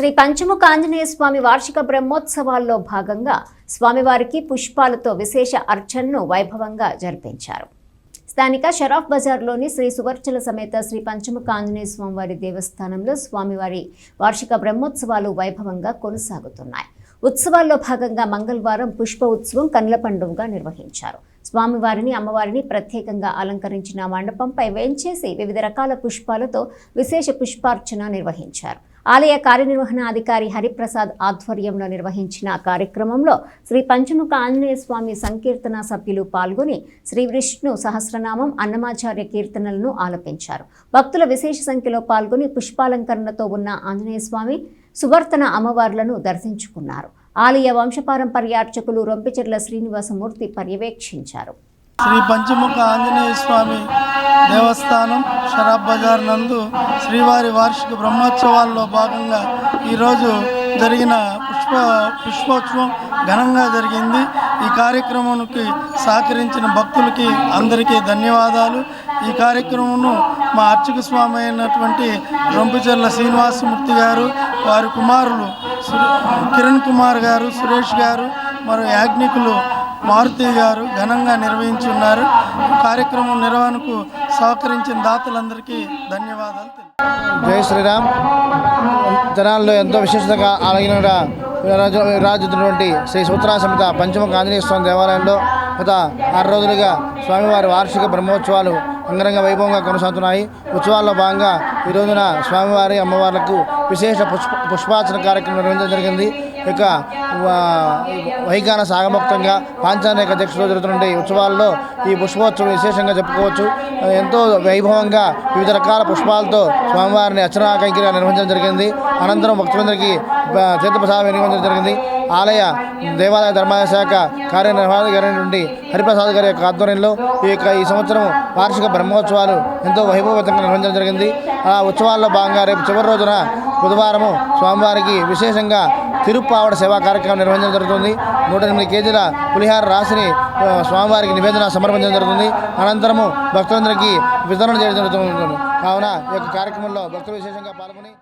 శ్రీ పంచముఖ ఆంజనేయ స్వామి వార్షిక బ్రహ్మోత్సవాల్లో భాగంగా స్వామివారికి పుష్పాలతో విశేష అర్చనను వైభవంగా జరిపించారు. స్థానిక షరాఫ్ బజార్లోని శ్రీ సువర్చల సమేత శ్రీ పంచముఖ ఆంజనేయ స్వామివారి దేవస్థానంలో స్వామివారి వార్షిక బ్రహ్మోత్సవాలు వైభవంగా కొనసాగుతున్నాయి. ఉత్సవాల్లో భాగంగా మంగళవారం పుష్ప ఉత్సవం కన్నుల పండుగగా నిర్వహించారు. స్వామివారిని అమ్మవారిని ప్రత్యేకంగా అలంకరించిన మండపంపై వేంచేసి వివిధ రకాల పుష్పాలతో విశేష పుష్పార్చన నిర్వహించారు. ఆలయ కార్యనిర్వహణ అధికారి హరిప్రసాద్ ఆధ్వర్యంలో నిర్వహించిన కార్యక్రమంలో శ్రీ పంచముఖ ఆంజనేయ స్వామి సంకీర్తన సభ్యులు పాల్గొని శ్రీ విష్ణు సహస్రనామం అన్నమాచార్య కీర్తనలను ఆలపించారు. భక్తుల విశేష సంఖ్యలో పాల్గొని పుష్పాలంకరణతో ఉన్న ఆంజనేయ స్వామి సువర్తన అమ్మవార్లను దర్శించుకున్నారు. ఆలయ వంశపారంపర్యార్చకులు రొంపిచెర్ల శ్రీనివాసమూర్తి పర్యవేక్షించారు. శ్రీ పంచముఖ ఆంజనేయ స్వామి దేవస్థానం షరాబ్ బజార్ నందు శ్రీవారి వార్షిక బ్రహ్మోత్సవాల్లో భాగంగా ఈరోజు జరిగిన పుష్ప పుష్పోత్సవం ఘనంగా జరిగింది. ఈ కార్యక్రమానికి సహకరించిన భక్తులకి అందరికీ ధన్యవాదాలు. ఈ కార్యక్రమంను మా అర్చక స్వామి అయినటువంటి రొంపిచెర్ల శ్రీనివాసమూర్తి గారు వారి కుమారులు కిరణ్ కుమార్ గారు సురేష్ గారు మరియు యాజ్ఞికులు మారుతి గారు ఘనంగా నిర్వహించున్నారు. ఉన్నారు కార్యక్రమం నిర్వహణకు సహకరించిన దాతలందరికీ ధన్యవాదాలు. జై శ్రీరామ్. జనాల్లో ఎంతో విశేషంగా ఆలగిన రాజుతున్నటువంటి శ్రీ సూత్రా సమిత పంచముఖ ఆంజనేయ స్వామి దేవాలయంలో గత ఆరు రోజులుగా స్వామివారి వార్షిక బ్రహ్మోత్సవాలు అంగరంగ వైభవంగా కొనసాగుతున్నాయి. ఉత్సవాల్లో భాగంగా ఈ రోజున స్వామివారి అమ్మవార్లకు విశేష పుష్ప పుష్పార్చన కార్యక్రమం నిర్వహించడం జరిగింది. ఇక వా- వైగాన సాగముక్తంగా పాంచానేక అధ్యక్షులు జరుగుతున్న ఉత్సవాల్లో ఈ పుష్పోత్సవం విశేషంగా చెప్పుకోవచ్చు. ఎంతో వైభవంగా వివిధ రకాల పుష్పాలతో స్వామివారిని అర్చనా కైంకర్యాలు నిర్వహించడం జరిగింది. అనంతరం భక్తులందరికీ ఆ, తీర్థప్రసాదం నిర్వహించడం జరిగింది? ఆలయ దేవాలయ ధర్మాదాయ శాఖ కార్యనిర్వహణాధికారి నుండి హరిప్రసాద్ గారి యొక్క ఆధ్వర్యంలో ఈ యొక్క ఈ సంవత్సరం వార్షిక బ్రహ్మోత్సవాలు ఎంతో వైభవతంగా నిర్వహించడం జరిగింది. ఆ ఉత్సవాల్లో భాగంగా రేపు చివరి రోజున బుధవారము స్వామివారికి విశేషంగా తిరుప్పావడ సేవా కార్యక్రమం నిర్వహించడం జరుగుతుంది. నూట ఎనిమిది కేజీల పులిహార రాశిని స్వామివారికి నివేదన సమర్పించడం జరుగుతుంది. అనంతరము భక్తులందరికీ వితరణ చేయడం జరుగుతుంది. కావున ఈ యొక్క కార్యక్రమంలో భక్తులు విశేషంగా పాల్గొని